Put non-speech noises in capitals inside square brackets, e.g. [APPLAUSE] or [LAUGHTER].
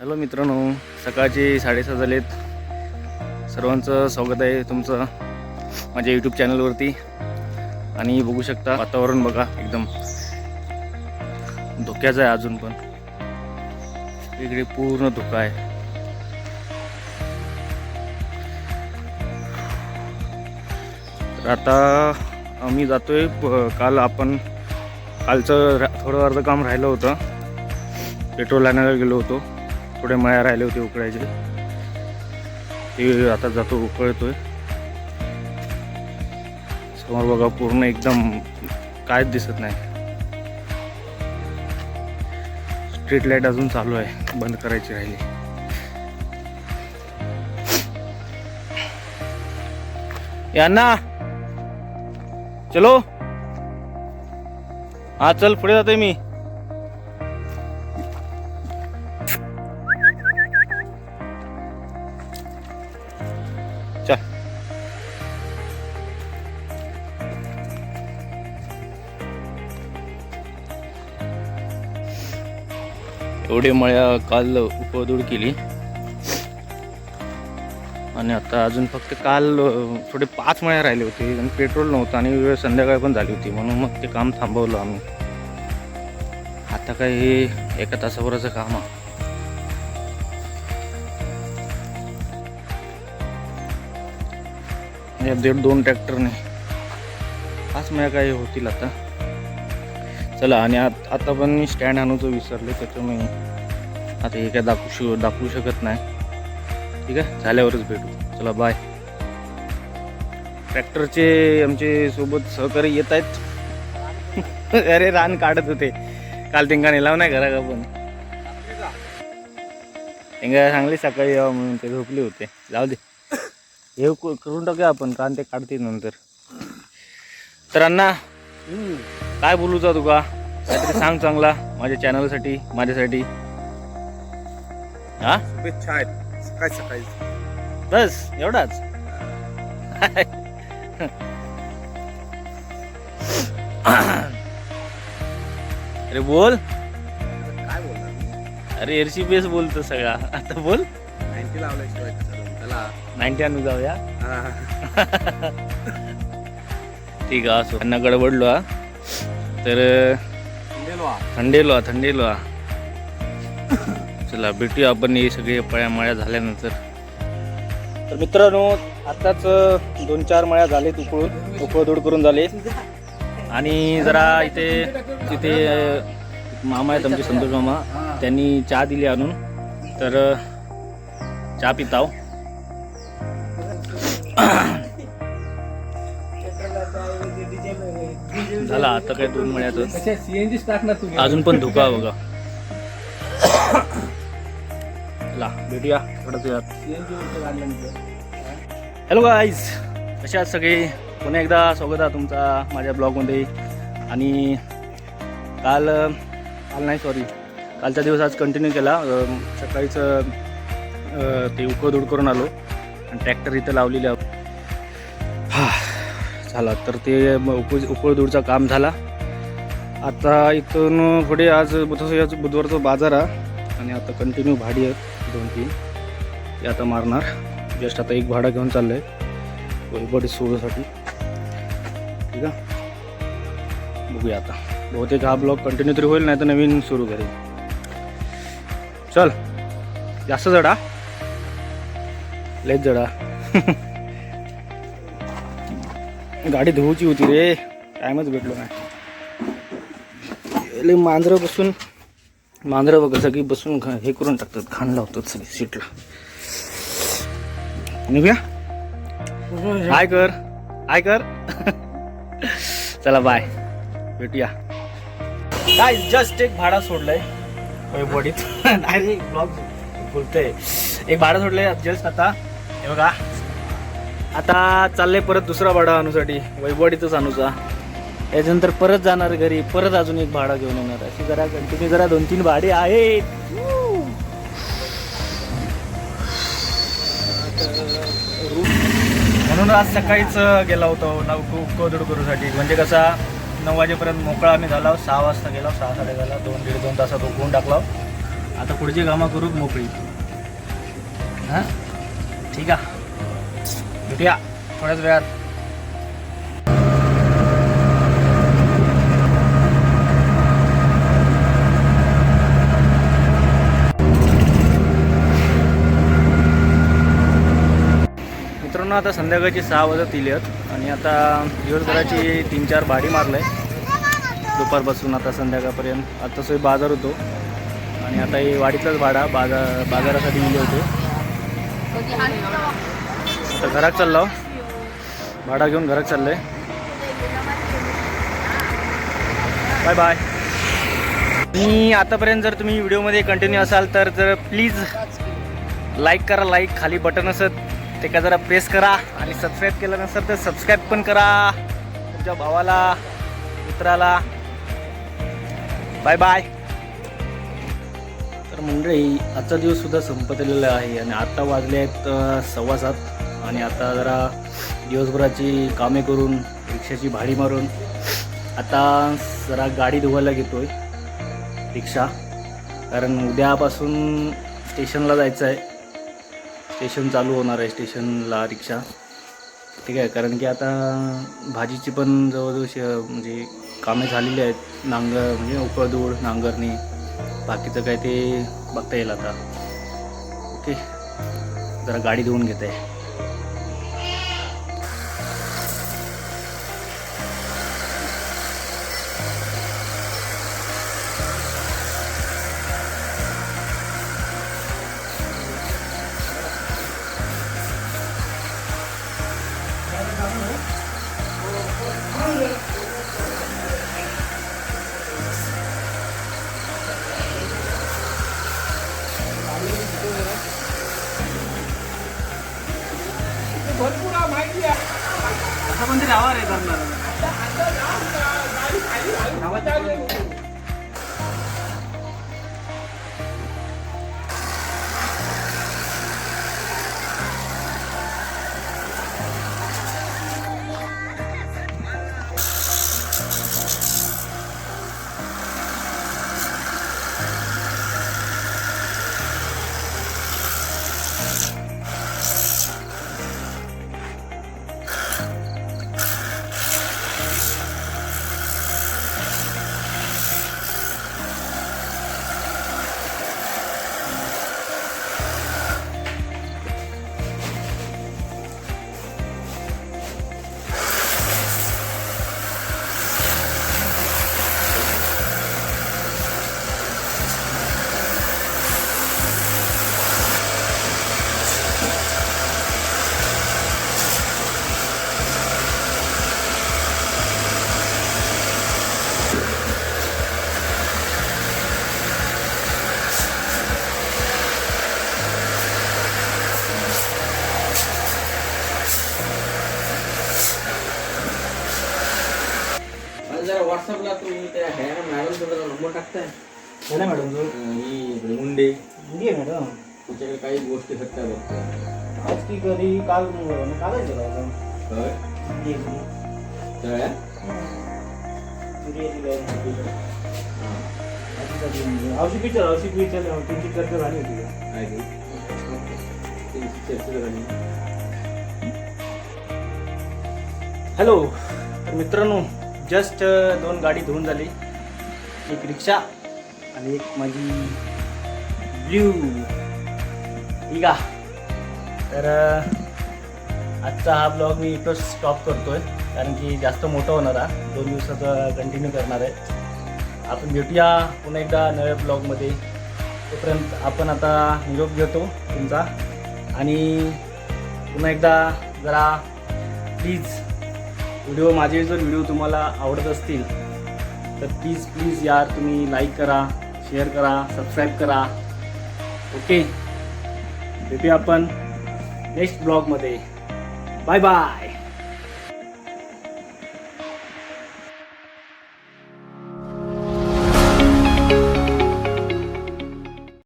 Hello मित्रांनो सकाळचे साडेसहा झालेत. सर्वांचं स्वागत आहे तुमचं माझ्या यूट्यूब चॅनलवरती. आणि बघू शकता वातावरण बघा एकदम. धोक्याचं आहे अजून पण. इकडे पूर्ण धोका आहे. तर आता आम्ही जातोय प- काल आपण कालचं रा- थोडं अर्ध काम राहिलं होतं. पेट्रोल आणायला गेलो होतो. पुढे माया राहिले होते उकळायचे. ते आता जातो उकळतोय. समोर बघा पूर्ण एकदम कायच दिसत नाही. स्ट्रीट लाइट अजून चालू आहे बंद करायची राहिली. यांना चलो! हा चल पुढे जातोय मी. एवढे मळ्या काल उपदूड केली. आणि आता अजून फक्त काल थोडे पाच मळ्या राहिले होते आणि पेट्रोल नव्हतं आणि वेळ संध्याकाळ पण झाली होती. म्हणून मग ते काम थांबवलं आम्ही. आता काही हे एका तासाभराचं काम आहे. या दीड दोन ट्रॅक्टरने पाच मया काय होतील आता. चला आणि आत- आता पण मी स्टँड आणूचं विसरले त्याच्यामुळे आता हे काय दाखवू श दाखवू शकत नाही. ठीक आहे? झाल्यावरच भेटू. चला बाय ट्रॅक्टरचे आमचे सोबत सहकारी येत आहेत. [LAUGHS] अरे रान काढत होते. काल त्यांना नेलाव नाही घरा का पण त्यांना सांगली सकाळी यावं म्हणून ते झोपले होते. जाऊ दे. हे करून टाकूया आपण कारण ते काढतील नंतर. तर अण्णा काय बोलू जा तुका काहीतरी सांग चांगला माझ्या चॅनलसाठी माझ्यासाठी. हा? शुभेच्छा आहेत. सकाळी सकाळी. बस एवढाच. अरे बोल. काय बोलणार? अरे एरशी बेस बोलतो सगळा. आता बोल. नाईन्टी लावल्याशिवाय कसं जमतं? त्याला नाईन्टी आणू जाऊया. हा. ठीक आहे असो. त्यांना गडबडलो हा. तर. थंडेलो हा थंडेलो चला भेटूया आपण हे सगळे पळ्या मळ्या झाल्यानंतर. तर मित्रांनो आताच दोन चार मळ्या झालेत उकळून उकळदोड करून झाले. आणि जरा इथे तिथे मामा आहेत आमचे संतोष मामा. त्यांनी चहा दिली आणून. तर चहा पिताव. झाला आता काय दोन मळ्याचं सीएनजी टाकणार तुम्ही अजून पण धोका बघा. ला भेटूया थोडंच हॅलो गाईज कशा आहात सगळे? पुन्हा एकदा स्वागत आहे तुमचा माझ्या ब्लॉगमध्ये. आणि काल काल नाही सॉरी कालचा दिवस आज कंटिन्यू केला. सकाळीच ते उकडूड करून आलो. आणि ट्रॅक्टर इथं लावलेले. हा झाला. तर ते उप उकळदूडचं काम झाला. आता इथून पुढे आज बुध बुधवारचा बाजार आहे आणि आता कंटिन्यू भाडी आहे दोन तीन. ते आता मारणार. जस्ट आता एक भाडा घेऊन चाललं आहे वैबडी सोडूसाठी. ठीक आहे? बघूया आता. बहुतेक हा ब्लॉग कंटिन्यू तरी होईल नाही तर नवीन सुरू करेल. चल. जास्त जडा लयच जडा [LAUGHS] गाडी धुवूची होती रे. टाईमच भेटलो नाही. मांजरं बसून मांजरं बघा सगळी बसून हे करून टाकतात घाण लावतात सगळी सीटला. निघूया? हाय कर हाय कर. चला बाय भेटूया. काय जस्ट एक भाडा सोडलंय. वैबडीत अरे ब्लॉग बोलतोय. एक भाडा सोडलंय जस्ट आता हे बघा. आता चाललंय परत दुसरा भाडा आणूसाठी वैबडीतच आणूचा. त्याच्यानंतर परत जाणार घरी परत अजून एक भाडा घेऊन येणार. अशी जरा कंटिन्यू जरा दोन तीन भाडे आहेत. म्हणून आज सकाळीच गेला होतो कोदड करूसाठी म्हणजे कसा नऊ वाजेपर्यंत मोकळा आम्ही झाला सहा वाजता गेला सहा साडे झाला दोन दीड दोन तासात उकळून टाकला आता पुढची कामं करू मोकळी. हां? ठीक आहे. भेटूया थोड्याच वेळात. मित्रांनो आता संध्याकाळची सहा वाजत येईल आहेत आणि आता दिवसभराची तीन चार भाडी मारलं आहे दुपारपासून आता संध्याकाळपर्यंत. आता सोय बाजार होतो. आणि आता हे वाडीतलाच भाडा बाजार बाजारासाठी गेले होते. आता घरात चाललो. भाडा घेऊन घरात चाललं आहे बाय बाय मी आतापर्यंत जर तुम्ही व्हिडिओमध्ये कंटिन्यू असाल तर जर प्लीज लाईक करा लाईक खाली बटन असत. ते का जरा प्रेस करा आणि सबस्क्राईब केलं नसेल तर सबस्क्राईब पण करा. तुमच्या भावाला मित्राला. बाय बाय तर मंडळी आजचा दिवस सुद्धा संपतलेला आहे आणि आता वाजले आहेत सव्वा सात. आणि आता जरा दिवसभराची कामे करून रिक्षाची भाडी मारून आता जरा गाडी धुवायला घेतो आहे रिक्षा. कारण उद्यापासून स्टेशनला जायचं आहे स्टेशन चालू होणार आहे स्टेशनला रिक्षा. ठीक आहे कारण की आता भाजीची पण जवळजवळ श म्हणजे कामे झालेली आहेत. नांगर म्हणजे उकळधूळ नांगरणी. बाकीचं काय ते बघता येईल आता. ओके. जरा गाडी धुवून घेते. भरपूर माहिती आहे असं म्हणजे राहा रे करणार टाकताय हो ना मॅडम जो ही मुंडे. आहे मॅडम. तुमच्याकडे काही गोष्टी होत्या बघतो आज की कधी काल कालच गेला होता होय तळ्या औषध विचार औषध विचार त्यांची चर्चा झाली होती. आहे की? त्यांची चर्चा झाली. हॅलो तर मित्रांनो जस्ट दोन गाडी धुवून झाली. एक रिक्षा आणि एक माझी ब्ल्यू ठीक आहे तर आजचा हा ब्लॉग मी इथंच स्टॉप करतोय कारण की जास्त मोठा होणार आहे दोन दिवसाचं कंटिन्यू करणार आहे. आपण भेटूया पुन्हा एकदा नव्या ब्लॉगमध्ये. तोपर्यंत आपण आता निरोप घेतो तुमचा. आणि पुन्हा एकदा जरा प्लीज व्हिडिओ माझे जर व्हिडिओ तुम्हाला आवडत असतील तर प्लीज प्लीज यार तुम्ही लाईक करा शेअर करा सबस्क्राईब करा. ओके भेटूया आपण नेक्स्ट ब्लॉगमध्ये बाय बाय